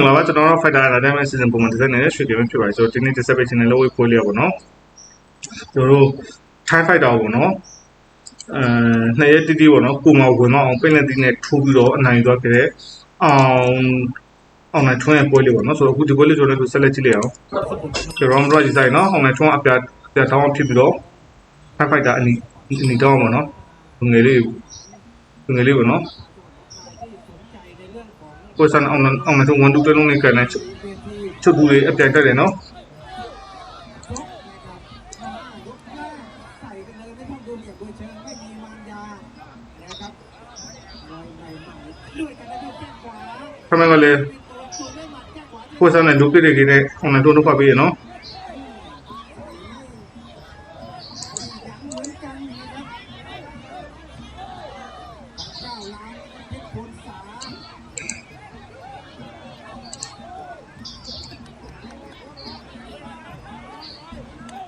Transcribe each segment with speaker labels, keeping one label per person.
Speaker 1: မင်္ဂလာပါကျွန်တော်တို့ Fighter လာတဲ့မဲ့ season ပုံမှန်တစ်ဆက်နေတဲ့ရွှေ game ဖြစ်ပါတယ်ဆိုတော့ဒီနေ့ display channel လို့ဝေးဖိုးလေးပေါ့နော်ကျွန်တော်တို့ Thai Fighter ပေါ့နော်အဲနှစ်ရက်တိတိပေါ့နော်ကိုမောင်ဝင်တော့အောင်ပင်လက်တီနဲ့ထိုးပြီးတော့အနိုင်သွားခဲ့တဲ့အောင်အောင်နိုင်ထွန်းရဲ့ပွဲလေးပေါ့နော်ဆိုတော့အခုဒီပွဲလေးကျွန်တော်တို့ဆက်လက်ကြည့်လိုက်အောင်ကျွန်တော် Round Roy ဆိုင်နော်အောင်နိုင်ထွန်းအပြပြတောင်းဖြစ်ပြီးတော့ Thai Fighter အနီအနီတောင်းပေါ့နော်ငွေလေးငွေလေးပေါ့နော် sana ông ông mà trong quán đúc cái lúc
Speaker 2: này cái này chụp chụp đuôi ép chạy cái này nó tham gia lên cô sao này đúng cái đề này ông này tôi nó phải bị nó ်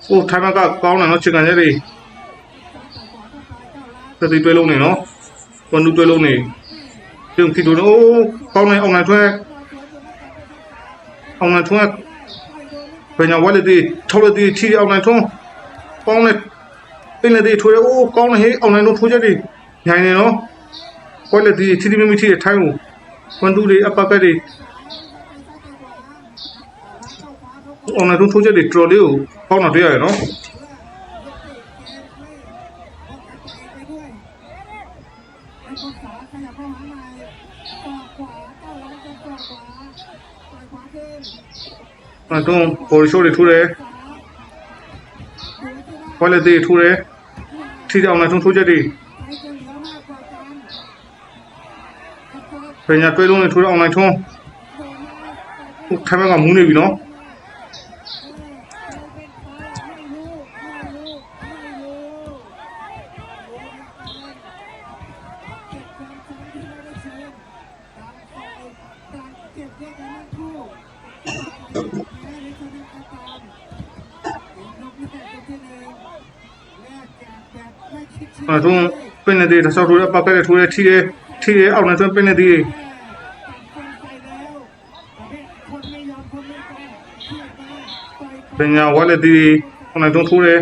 Speaker 1: ဟိုထိုင်မကကောင်းတယ်နော်ချင်ကန်ရက်တွေသတိတွဲလုံးနေနော်ဝန်တူတွဲလုံးနေပြုံကြည့်လို့အိုးကောင်းနေအောင်နိုင်ထွန်းအောင်နိုင်ထွန်းပညာဝါလက်တီထောက်လက်တီချီအောင်နိုင်ထွန်းကောင်းနေပင်လက်တီထိုးရအိုးကောင်းနေဟေးအောင်နိုင်တို့ထိုးချက်တွေညိုင်နေနော်ဝါလက်တီချီတီမီမီချီထိုင်းကိုဝန်တူတွေအပတ်ကတွေ online ထိုးချက်တွေ troll လေးကိုပေါက်တော့တွေ့ရတယ်နော်အတုံးပေါ်ရှိုးတွေထိုးတယ်ခွဲလက်သေးထိုးတယ်ထိတောင်နဲ့ထုံထိုးချက်တွေပညာတွဲလုံးနဲ့ထိုးတဲ့ online ထုံးခမ်းမကမူးနေပြီနော် အဲ့တော့ပင်လက်တွေတစ်ဆောက်ထိုးတယ်ပတ်ကက်တွေထိုးတယ်ထိတယ်ထိတယ်အောင်နိုင်ထွန်းပင်လက်တွေပညာဝါလက်တွေအောင်နိုင်ထွန်းထိုးတယ်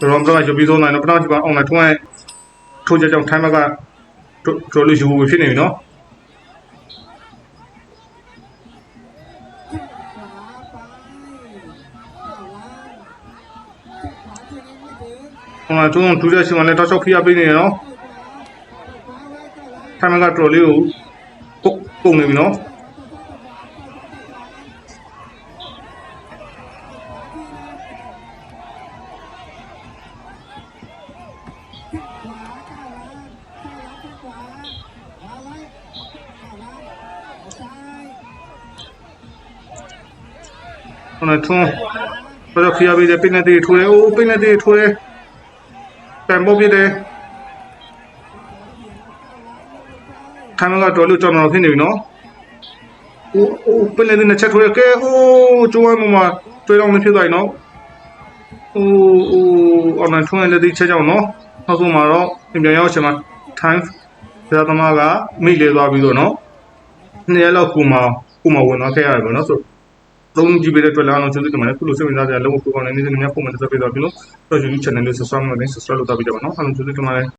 Speaker 1: ရောင်းတော့ရုပ်ပြီးဆုံးနိုင်တော့ပထမချပါအောင်နိုင်ထွန်းရဲ့ထိုးချက်ကြောင့်ထိုင်မကတော်လို့ယူဖို့ဖြစ်နေပြီနော် ဟိုမှာသူဒူးတဲ့ရှင်ကလည်းတောက်ချောက်ဖိရပေးနေရနော်ထိုင်မကတော်လေးကိုပုတ်ပုံနေပြီနော် ဟိုမှာထုံးတော့ဖိရပေးတယ်ပိနေတီထိုးတယ်အိုးပိနေတီထိုးတယ်တန်ပုတ်ပြတယ်ထိုင်မကတော်လို့ကျွန်တော်ဖြစ်နေပြီနော်အိုးအိုးပိနေတီနဲ့ချက်ထိုးရကဲအိုးကျိုးဝမ်းမမတွေးတော့လည်းဖြစ်သွားပြီနော်အိုးအိုးအွန်လိုင်းထုံးရလက်တီချက်ကြောင်းနော်နောက်ဆုံးမှာတော့ပြန်ရောက်ချင်မှာ time ဆရာသမားကမိလေသွားပြီးတော့နော်နှစ်ရက်လောက်ကိုမှကိုမှဝင်သွားခဲ့ရတယ်ပေါ့နော်ဆို သုံးကြည့်ပေးတဲ့အတွက်လည်းအားလုံးကျေးဇူးတင်ပါတယ်ခုလိုစိတ်ဝင်စားကြတဲ့လုံးဝပူပေါင်းနေတဲ့နေ့နေ့များပုံမှန်တက်ပေးသွားပြီလို့တော့ YouTube channel လေး subscribe လုပ်နေ subscribe လုပ်သွားပြီးတော့နော်အားလုံးကျေးဇူးတင်ပါတယ်